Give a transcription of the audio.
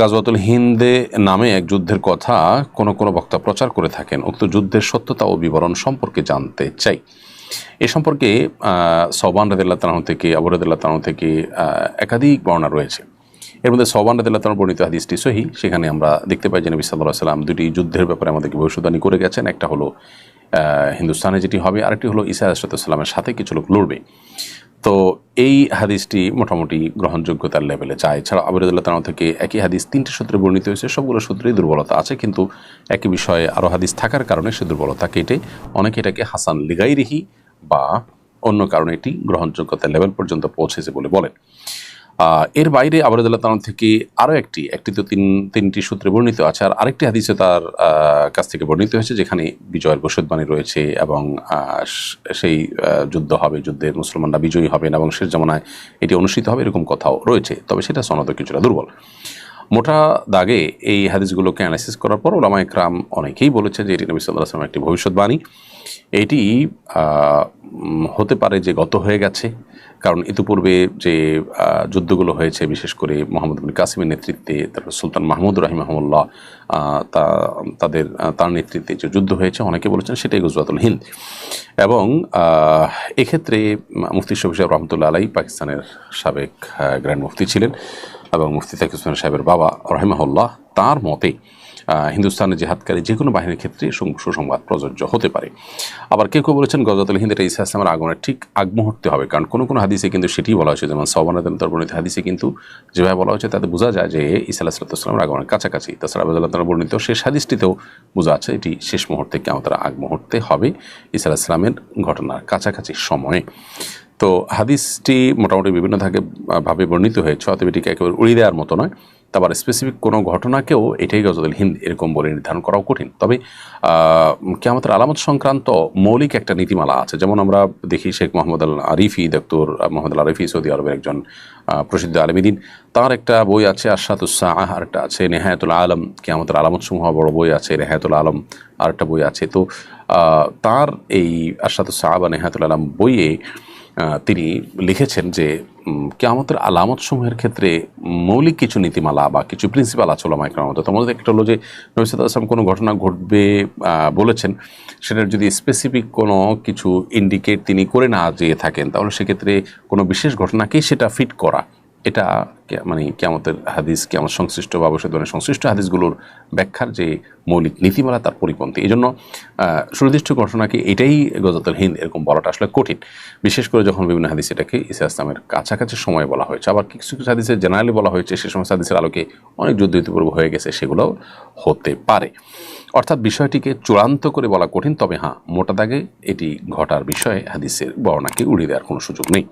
গাজওয়াতুল হিন্দে নামে এক যুদ্ধের কথা কোনো কোনো বক্তা প্রচার করে থাকেন। উক্ত যুদ্ধের সত্যতা ও বিবরণ সম্পর্কে জানতে চাই। এ সম্পর্কে সবান রদুল্লাহ তালাহ থেকে, আবু রদুল্লাহ তালাহ থেকে একাধিক বর্ণনা রয়েছে। এর মধ্যে সবান রদুল্লাহ তালাহ বর্ণিত হাদিসটি সহি। সেখানে আমরা দেখতে পাই যে নবী সাল্লাহ সাল্লাম দুটি যুদ্ধের ব্যাপারে আমাদেরকে ভবিষ্যৎবাণী করে গেছেন। একটা হলো হিন্দুস্তানে যেটি হবে, আরেকটি হলো ইসা আসরাতামের সাথে কিছু লোক লড়বে। তো এই হাদিসটি মোটামুটি গ্রহণযোগ্যতার লেভেলে চায়। এছাড়া আবরুল্লাহ তালাহ থেকে একই হাদিস তিনটি সূত্রে বর্ণিত হয়েছে, সবগুলো সূত্রেই দুর্বলতা আছে, কিন্তু একই বিষয়ে আরও হাদিস থাকার কারণে সে দুর্বলতা কেটে অনেকে এটাকে হাসান লিগাইরিহি বা অন্য কারণে এটি গ্রহণযোগ্যতার লেভেল পর্যন্ত পৌঁছেছে বলে বলেন এর বাইরে আবরুল্লাহ তালাম থেকে আরও একটি একটি তো তিন, তিনটি সূত্রে বর্ণিত আছে, আর আরেকটি হাদিসে তার কাছ থেকে বর্ণিত হয়েছে যেখানে বিজয়ের ভবিষ্যৎবাণী রয়েছে এবং সেই যুদ্ধ হবে, যুদ্ধে মুসলমানরা বিজয়ী হবেন এবং শেষ জামানায় এটি অনুষ্ঠিত হবে এরকম কথাও রয়েছে, তবে সেটা সনদ কিছুটা দুর্বল। মোটা দাগে এই হাদিসগুলোকে অ্যানালাইসিস করার পর ওলামা একরাম অনেকেই বলেছে যে এটি নবী আসলামের একটি ভবিষ্যৎবাণী। এটি হতে পারে যে গত হয়ে গেছে কারণ ইতিপূর্বে যে যুদ্ধগুলো হয়েছে, বিশেষ করে মোহাম্মদ বিন কাসিমের নেতৃত্বে, তারপর সুলতান মাহমুদ রাহিমাহমুল্লাহ তা, তাদের তার নেতৃত্বে যে যুদ্ধ হয়েছে, অনেকে বলেছেন সেটাই গুজরাতুল হিন্দ। এবং এক্ষেত্রে মুফতি শফি সাহেব রহমতুল্লাহ আলাই পাকিস্তানের সাবেক গ্র্যান্ড মুফতি ছিলেন এবং মুফতি তাকিস হোসেন সাহেবের বাবা রহিমাহুল্লাহ, তার মতে হিন্দুস্তানের জেহাদকারী যে কোনো বাহিনীর ক্ষেত্রে সুসংবাদ প্রযোজ্য হতে পারে। আবার কেউ কেউ বলেছেন, গজাতুল হিন্দের ইসা ইসলামের আগমনের ঠিক আগ মুহূর্তে হবে। কারণ কোনো কোনো হাদিসে কিন্তু সেটি বলা হয়েছে। যেমন সবানাদ তরবর্ণিত হাদিসে কিন্তু যেভাবে বলা হয়েছে, তাতে বোঝা যায় যে ইসা আলাহিসামের আগমনের কাছাকাছি। তাছাড়া আবুল্লাহ তালা বর্ণিত শেষ হাদিসটিতেও বোঝা আছে, এটি শেষ মুহূর্তে কেমন তারা আগ মুহূর্তে হবে ইসা আলাহিসামের ঘটনার কাছাকাছি সময়ে। তো হাদিসটি মোটামুটি বিভিন্ন ধাগে ভাবে বর্ণিত হয়েছে, অতএব এটিকে একেবারে উড়িয়ে দেওয়ার মতো নয়। তারপর স্পেসিফিক কোনো ঘটনাকেও এটাই গজদুল হিন্দ এরকম বলে নির্ধারণ করাও কঠিন। তবে কেমতের আলামত সংক্রান্ত মৌলিক একটা নীতিমালা আছে। যেমন আমরা দেখি Sheikh Mohammad Al Arifi doctor Mohammad Al Arifi Saudi আরবের একজন প্রসিদ্ধ আলমিদিন। তার একটা বই আছে আশাতুসাহ আর একটা আছে, নেহায়তুল আলম। কেমতের আলামত সমূহ বড় বই আছে, নেহায়তুল আলম। আর একটা বই আছে। তো তার এই আশাতুসাহ বা নেহায়তুল আলম বইয়ে তিনি লিখেছেন যে কেয়ামতের আলামত সমূহের ক্ষেত্রে মৌলিক কিছু নীতিমালা বা কিছু প্রিন্সিপাল আছে ওলামা একরামের তার মধ্যে একটা হলো যে নবিসাদ আসলাম কোনো ঘটনা ঘটবে বলেছেন সেটার যদি স্পেসিফিক কোনো কিছু ইন্ডিকেট তিনি করে না যেয়ে থাকেন, তাহলে সেক্ষেত্রে কোনো বিশেষ ঘটনাকেই সেটা ফিট করা এটা মানে কেমতের হাদিস কেমন সংশ্লিষ্ট বা অবশ্যই ধরনের সংশ্লিষ্ট হাদিসগুলোর ব্যাখ্যার যে মৌলিক নীতিমালা তার পরিপন্থী। এই জন্য সুনির্দিষ্ট ঘটনাকে এটাই গজাতুল হিন্দ এরকম বলাটা আসলে কঠিন। বিশেষ করে যখন বিভিন্ন হাদিস এটাকে ইসা ইসলামের কাছাকাছি সময় বলা হয়েছে, আবার কিছু কিছু হাদিসে জেনারেলি বলা হয়েছে, সে সমস্ত হাদিসের আলোকে অনেক যুদ্ধ ইতিপূর্ব হয়ে গেছে, সেগুলোও হতে পারে। অর্থাৎ বিষয়টিকে চূড়ান্ত করে বলা কঠিন, তবে হ্যাঁ মোটা দাগে এটি ঘটার বিষয়ে হাদিসের বর্ণাকে উড়িয়ে দেওয়ার কোনো সুযোগ নেই।